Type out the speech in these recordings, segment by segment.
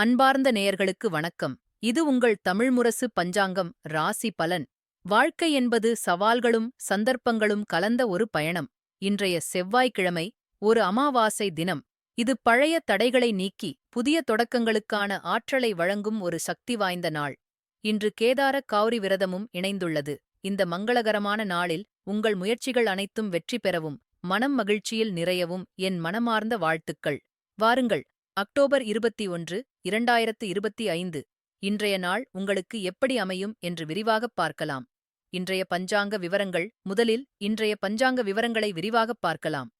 அன்பார்ந்த நேயர்களுக்கு வணக்கம். இது உங்கள் தமிழ்முரசு பஞ்சாங்கம் ராசி பலன். வாழ்க்கை என்பது சவால்களும் சந்தர்ப்பங்களும் கலந்த ஒரு பயணம். இன்றைய செவ்வாய்க்கிழமை ஒரு அமாவாசை தினம். இது பழைய தடைகளை நீக்கி புதிய தொடக்கங்களுக்கான ஆற்றலை வழங்கும் ஒரு சக்தி வாய்ந்த நாள். இன்று கேதார கௌரி விரதமும் இணைந்துள்ளது. இந்த மங்களகரமான நாளில் உங்கள் முயற்சிகள் அனைத்தும் வெற்றி பெறவும் மனம் மகிழ்ச்சியில் நிறையவும் என் மனமார்ந்த வாழ்த்துக்கள். வாருங்கள் அக்டோபர் இருபத்தி ஒன்று இரண்டாயிரத்து இருபத்தி ஐந்து இன்றைய நாள் உங்களுக்கு எப்படி அமையும் என்று விரிவாகப் பார்க்கலாம். இன்றைய பஞ்சாங்க விவரங்கள் முதலில் இன்றைய பஞ்சாங்க விவரங்களை விரிவாகப் பார்க்கலாம்.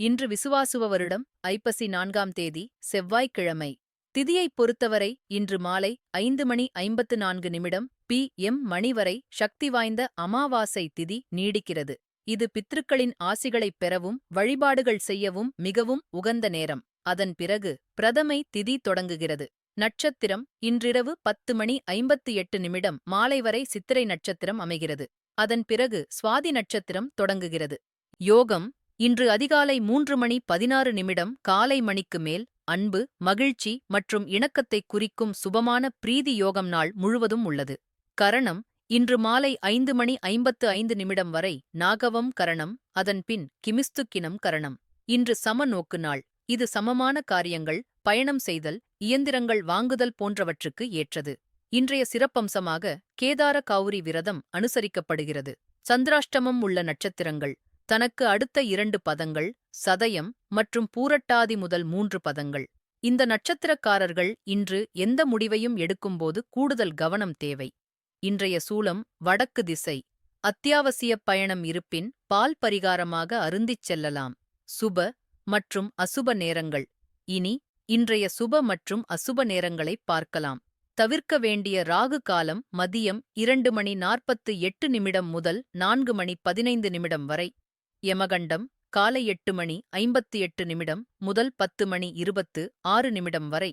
இன்று விசுவாசுவ வருடம் ஐப்பசி நான்காம் தேதி செவ்வாய்க்கிழமை. திதியைப் பொறுத்தவரை இன்று மாலை ஐந்து மணி ஐம்பத்து நான்கு நிமிடம் பி எம் மணி வரை சக்தி வாய்ந்த அமாவாசை திதி நீடிக்கிறது. இது பித்ருக்களின் ஆசிகளைப் பெறவும் வழிபாடுகள் செய்யவும் மிகவும் உகந்த நேரம். அதன் பிறகு பிரதமை திதி தொடங்குகிறது. நட்சத்திரம் இன்றிரவு பத்து மணி ஐம்பத்தி எட்டு நிமிடம் மாலை வரை சித்திரை நட்சத்திரம் அமைகிறது. அதன் பிறகு சுவாதி நட்சத்திரம் தொடங்குகிறது. யோகம் இன்று அதிகாலை மூன்று மணி பதினாறு நிமிடம் காலை மணிக்கு மேல் அன்பு மகிழ்ச்சி மற்றும் இணக்கத்தைக் குறிக்கும் சுபமான பிரீதி யோகம் நாள் முழுவதும் உள்ளது. கரணம் இன்று மாலை ஐந்து மணி ஐம்பத்து ஐந்து நிமிடம் வரை நாகவம் கரணம் அதன் பின் கிமிஸ்துக்கினம் கரணம். இன்று சமநோக்கு நாள். இது சமமான காரியங்கள் பயணம் செய்தல் இயந்திரங்கள் வாங்குதல் போன்றவற்றுக்கு ஏற்றது. இன்றைய சிறப்பம்சமாக கேதார கௌரி விரதம் அனுசரிக்கப்படுகிறது. சந்திராஷ்டமம் உள்ள நட்சத்திரங்கள் தனக்கு அடுத்த இரண்டு பதங்கள் சதயம் மற்றும் பூரட்டாதி முதல் மூன்று பதங்கள். இந்த நட்சத்திரக்காரர்கள் இன்று எந்த முடிவையும் எடுக்கும்போது கூடுதல் கவனம் தேவை. இன்றைய சூலம் வடக்கு திசை அத்தியாவசிய பயணம் இருப்பின் பால் பரிகாரமாக அருந்திச் செல்லலாம். சுப மற்றும் அசுப நேரங்கள். இனி இன்றைய சுப மற்றும் அசுப நேரங்களை பார்க்கலாம். தவிர்க்க வேண்டிய ராகு காலம் மதியம் இரண்டு மணி நாற்பத்து எட்டு நிமிடம் முதல் நான்கு மணி பதினைந்து நிமிடம் வரை. யமகண்டம் காலை எட்டு மணி ஐம்பத்து எட்டு நிமிடம் முதல் பத்து மணி இருபத்து ஆறு நிமிடம் வரை.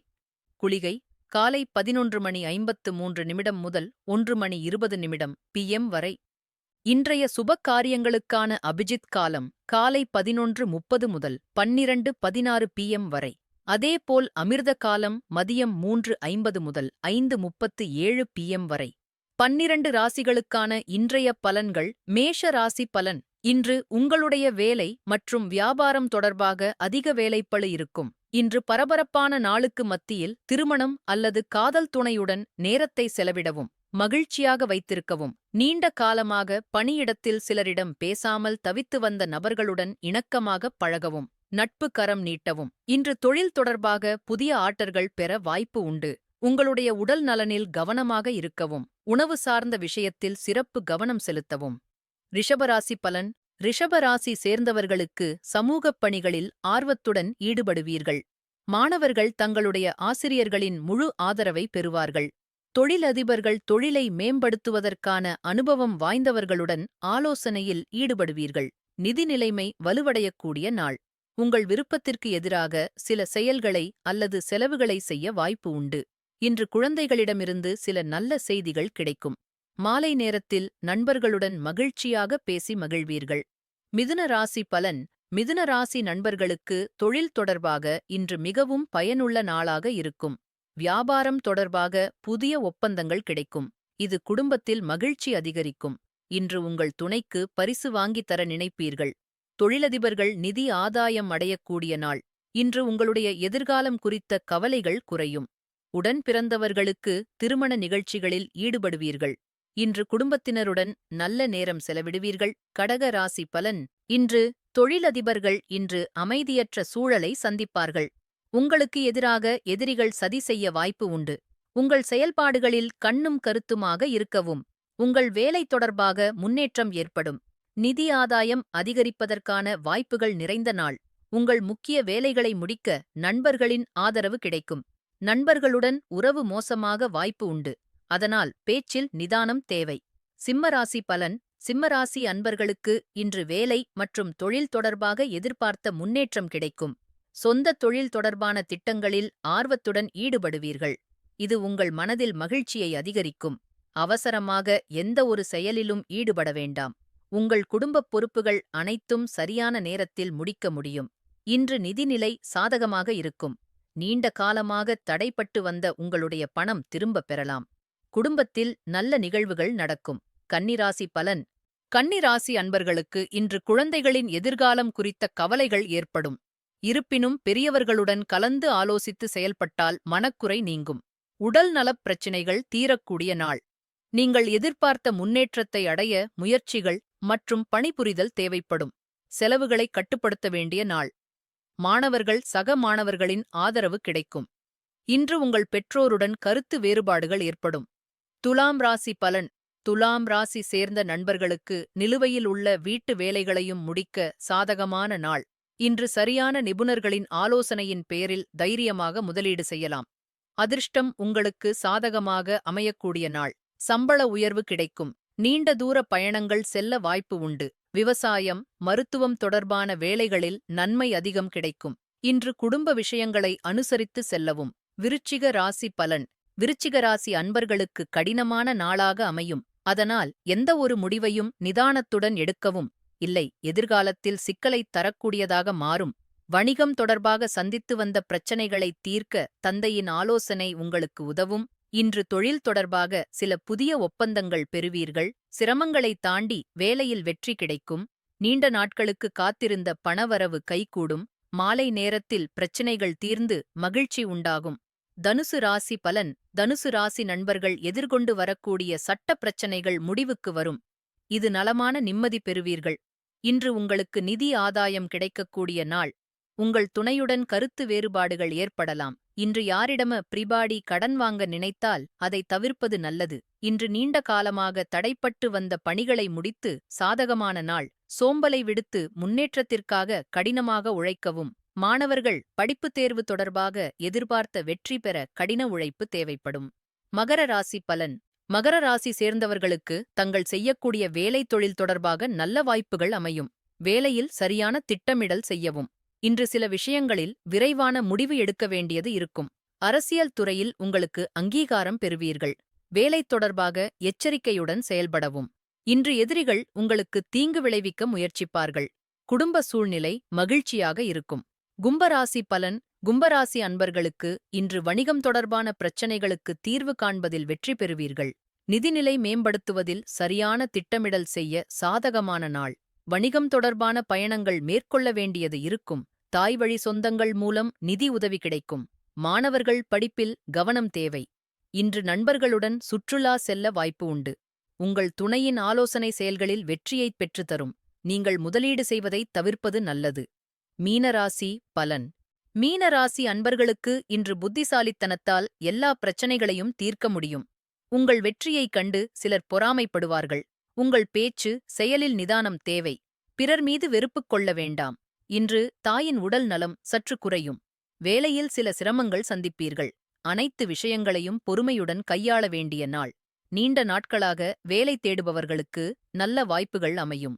குளிகை காலை பதினொன்று மணி ஐம்பத்து மூன்று நிமிடம் முதல் ஒன்று மணி இருபது நிமிடம் பிஎம் வரை. இன்றைய சுப காரியங்களுக்கான அபிஜித் காலம் காலை பதினொன்று முப்பது முதல் பன்னிரண்டு பதினாறு பிஎம் வரை. அதேபோல் அமிர்த காலம் மதியம் மூன்று ஐம்பது முதல் ஐந்து முப்பத்து ஏழு பிஎம் வரை. பன்னிரண்டு ராசிகளுக்கான இன்றைய பலன்கள் மேஷ ராசி பலன். இன்று உங்களுடைய வேலை மற்றும் வியாபாரம் தொடர்பாக அதிக வேலைப்பளு இருக்கும். இன்று பரபரப்பான நாளுக்கு மத்தியில் திருமணம் அல்லது காதல் துணையுடன் நேரத்தை செலவிடவும். மகிழ்ச்சியாக வைத்திருக்கவும். நீண்ட காலமாக பணியிடத்தில் சிலரிடம் பேசாமல் தவித்து வந்த நபர்களுடன் இணக்கமாகப் பழகவும். நட்பு கரம் நீட்டவும். இன்று தொழில் தொடர்பாக புதிய ஆட்டர்கள் பெற வாய்ப்பு உண்டு. உங்களுடைய உடல் நலனில் கவனமாக இருக்கவும். உணவு சார்ந்த விஷயத்தில் சிறப்பு கவனம் செலுத்தவும். ரிஷபராசி பலன். ரிஷபராசி சேர்ந்தவர்களுக்கு சமூகப் பணிகளில் ஆர்வத்துடன் ஈடுபடுவீர்கள். மாணவர்கள் தங்களுடைய ஆசிரியர்களின் முழு ஆதரவை பெறுவார்கள். தொழிலதிபர்கள் தொழிலை மேம்படுத்துவதற்கான அனுபவம் வாய்ந்தவர்களுடன் ஆலோசனையில் ஈடுபடுவீர்கள். நிதி நிலைமை வலுவடையக்கூடிய நாள். உங்கள் விருப்பத்திற்கு எதிராக சில செயல்களை அல்லது செலவுகளை செய்ய வாய்ப்பு உண்டு. இன்று குழந்தைகளிடமிருந்து சில நல்ல செய்திகள் கிடைக்கும். மாலை நேரத்தில் நண்பர்களுடன் மகிழ்ச்சியாக பேசி மகிழ்வீர்கள். மிதுன ராசி பலன். மிதுன ராசி நண்பர்களுக்கு தொழில் தொடர்பாக இன்று மிகவும் பயனுள்ள நாளாக இருக்கும். வியாபாரம் தொடர்பாக புதிய ஒப்பந்தங்கள் கிடைக்கும். இது குடும்பத்தில் மகிழ்ச்சி அதிகரிக்கும். இன்று உங்கள் துணைக்கு பரிசு வாங்கித் தர நினைப்பீர்கள். தொழிலதிபர்கள் நிதி ஆதாயம் அடையக்கூடிய நாள். இன்று உங்களுடைய எதிர்காலம் குறித்த கவலைகள் குறையும். உடன் பிறந்தவர்களுக்கு திருமண நிகழ்ச்சிகளில் ஈடுபடுவீர்கள். இன்று குடும்பத்தினருடன் நல்ல நேரம் செலவிடுவீர்கள். கடக ராசி பலன். இன்று தொழிலதிபர்கள் இன்று அமைதியற்ற சூழலை சந்திப்பார்கள். உங்களுக்கு எதிராக எதிரிகள் சதி செய்ய வாய்ப்பு உண்டு. உங்கள் செயல்பாடுகளில் கண்ணும் கருத்துமாக இருக்கவும் உங்கள் வேலை தொடர்பாக முன்னேற்றம் ஏற்படும். நிதி ஆதாயம் அதிகரிப்பதற்கான வாய்ப்புகள் நிறைந்த நாள். உங்கள் முக்கிய வேலைகளை முடிக்க நண்பர்களின் ஆதரவு கிடைக்கும். நண்பர்களுடன் உறவு மோசமாக வாய்ப்பு உண்டு. அதனால் பேச்சில் நிதானம் தேவை. சிம்மராசி பலன். சிம்மராசி அன்பர்களுக்கு இன்று வேலை மற்றும் தொழில் தொடர்பாக எதிர்பார்த்த முன்னேற்றம் கிடைக்கும். சொந்த தொழில் தொடர்பான திட்டங்களில் ஆர்வத்துடன் ஈடுபடுவீர்கள். இது உங்கள் மனதில் மகிழ்ச்சியை அதிகரிக்கும். அவசரமாக எந்த ஒரு செயலிலும் ஈடுபட வேண்டாம். உங்கள் குடும்பப் பொறுப்புகள் அனைத்தும் சரியான நேரத்தில் முடிக்க முடியும். இன்று நிதிநிலை சாதகமாக இருக்கும். நீண்ட காலமாக தடைப்பட்டு வந்த உங்களுடைய பணம் திரும்பப் பெறலாம். குடும்பத்தில் நல்ல நிகழ்வுகள் நடக்கும். கன்னிராசி பலன். கன்னிராசி அன்பர்களுக்கு இன்று குழந்தைகளின் எதிர்காலம் குறித்த கவலைகள் ஏற்படும். இருப்பினும் பெரியவர்களுடன் கலந்து ஆலோசித்து செயல்பட்டால் மனக்குறை நீங்கும். உடல் நலப் பிரச்சினைகள் தீரக்கூடிய நாள். நீங்கள் எதிர்பார்த்த முன்னேற்றத்தை அடைய முயற்சிகள் மற்றும் பணிபுரிதல் தேவைப்படும். செலவுகளை கட்டுப்படுத்த வேண்டிய நாள். மாணவர்கள் சக மாணவர்களின் ஆதரவு கிடைக்கும். இன்று உங்கள் பெற்றோருடன் கருத்து வேறுபாடுகள் ஏற்படும். துலாம் ராசி பலன். துலாம் ராசி சேர்ந்த நண்பர்களுக்கு நிலுவையில் உள்ள வீட்டு வேலைகளையும் முடிக்க சாதகமான நாள். இன்று சரியான நிபுணர்களின் ஆலோசனையின் பேரில் தைரியமாக முதலீடு செய்யலாம். அதிர்ஷ்டம் உங்களுக்கு சாதகமாக அமையக்கூடிய நாள். சம்பள உயர்வு கிடைக்கும். நீண்ட தூர பயணங்கள் செல்ல வாய்ப்பு உண்டு. விவசாயம் மருத்துவம் தொடர்பான வேலைகளில் நன்மை அதிகம் கிடைக்கும். இன்று குடும்ப விஷயங்களை அனுசரித்து செல்லவும். விருச்சிக ராசி பலன். விருச்சிக ராசி அன்பர்களுக்கு கடினமான நாளாக அமையும். அதனால் எந்த ஒரு முடிவையும் நிதானத்துடன் எடுக்கவும் இல்லை எதிர்காலத்தில் சிக்கலைத் தரக்கூடியதாக மாறும். வணிகம் தொடர்பாக சந்தித்து வந்த பிரச்சனைகளை தீர்க்க தந்தையின் ஆலோசனை உங்களுக்கு உதவும். இன்று தொழில் தொடர்பாக சில புதிய ஒப்பந்தங்கள் பெறுவீர்கள். சிரமங்களை தாண்டி வேலையில் வெற்றி கிடைக்கும். நீண்ட நாட்களுக்கு காத்திருந்த பணவரவு கைகூடும். மாலை நேரத்தில் பிரச்சினைகள் தீர்ந்து மகிழ்ச்சி உண்டாகும். தனுசு ராசி பலன். தனுசு ராசி நண்பர்கள் எதிர்கொண்டு வரக்கூடிய சட்ட பிரச்சனைகள் முடிவுக்கு வரும். இது நலமான நிம்மதி பெறுவீர்கள். இன்று உங்களுக்கு நிதி ஆதாயம் கிடைக்கக்கூடிய நாள். உங்கள் துணையுடன் கருத்து வேறுபாடுகள் ஏற்படலாம். இன்று யாரிடம பிரிபாடி கடன் வாங்க நினைத்தால் அதை தவிர்ப்பது நல்லது. இன்று நீண்ட காலமாக தடைப்பட்டு வந்த பணிகளை முடித்து சாதகமான நாள். சோம்பலை விடுத்து முன்னேற்றத்திற்காக கடினமாக உழைக்கவும். மாணவர்கள் படிப்புத் தேர்வு தொடர்பாக எதிர்பார்த்த வெற்றி பெற கடின உழைப்பு தேவைப்படும். மகர ராசி பலன். மகர ராசி சேர்ந்தவர்களுக்கு தங்கள் செய்யக்கூடிய வேலை தொழில் தொடர்பாக நல்ல வாய்ப்புகள் அமையும். வேலையில் சரியான திட்டமிடல் செய்யவும். இன்று சில விஷயங்களில் விரைவான முடிவு எடுக்க வேண்டியது இருக்கும். அரசியல் துறையில் உங்களுக்கு அங்கீகாரம் பெறுவீர்கள். வேலை தொடர்பாக எச்சரிக்கையுடன் செயல்படவும். இன்று எதிரிகள் உங்களுக்கு தீங்கு விளைவிக்க முயற்சிப்பார்கள். குடும்ப சூழ்நிலை மகிழ்ச்சியாக இருக்கும். கும்பராசி பலன் கும்பராசி அன்பர்களுக்கு இன்று வணிகம் தொடர்பான பிரச்சினைகளுக்கு தீர்வு காண்பதில் வெற்றி பெறுவீர்கள். நிதிநிலை மேம்படுத்துவதில் சரியான திட்டமிடல் செய்ய சாதகமான நாள். வணிகம் தொடர்பான பயணங்கள் மேற்கொள்ள வேண்டியது இருக்கும். தாய்வழி சொந்தங்கள் மூலம் நிதி உதவி கிடைக்கும். மாணவர்கள் படிப்பில் கவனம் தேவை. இன்று நண்பர்களுடன் சுற்றுலா செல்ல வாய்ப்பு உண்டு. உங்கள் துணையின் ஆலோசனை செயல்களில் வெற்றியைப் பெற்றுத்தரும். நீங்கள் முதலீடு செய்வதை தவிர்ப்பது நல்லது. மீனராசி பலன். மீனராசி அன்பர்களுக்கு இன்று புத்திசாலித்தனத்தால் எல்லா பிரச்சனைகளையும் தீர்க்க முடியும். உங்கள் வெற்றியைக் கண்டு சிலர் பொறாமைப்படுவார்கள். உங்கள் பேச்சு செயலில் நிதானம் தேவை. பிறர் மீது வெறுப்புக் கொள்ள வேண்டாம். இன்று தாயின் உடல் நலம் சற்று குறையும். வேலையில் சில சிரமங்கள் சந்திப்பீர்கள். அனைத்து விஷயங்களையும் பொறுமையுடன் கையாள வேண்டிய நாள். நீண்ட நாட்களாக வேலை தேடுபவர்களுக்கு நல்ல வாய்ப்புகள் அமையும்.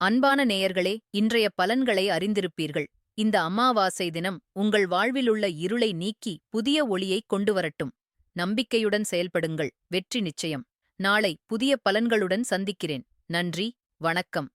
அன்பான நேயர்களே இன்றைய பலன்களை அறிந்திருப்பீர்கள். இந்த அமாவாசை தினம் உங்கள் வாழ்விலுள்ள இருளை நீக்கி புதிய ஒளியை கொண்டு வரட்டும் நம்பிக்கையுடன் செயல்படுங்கள். வெற்றி நிச்சயம். நாளை புதிய பலன்களுடன் சந்திக்கிறேன். நன்றி. வணக்கம்.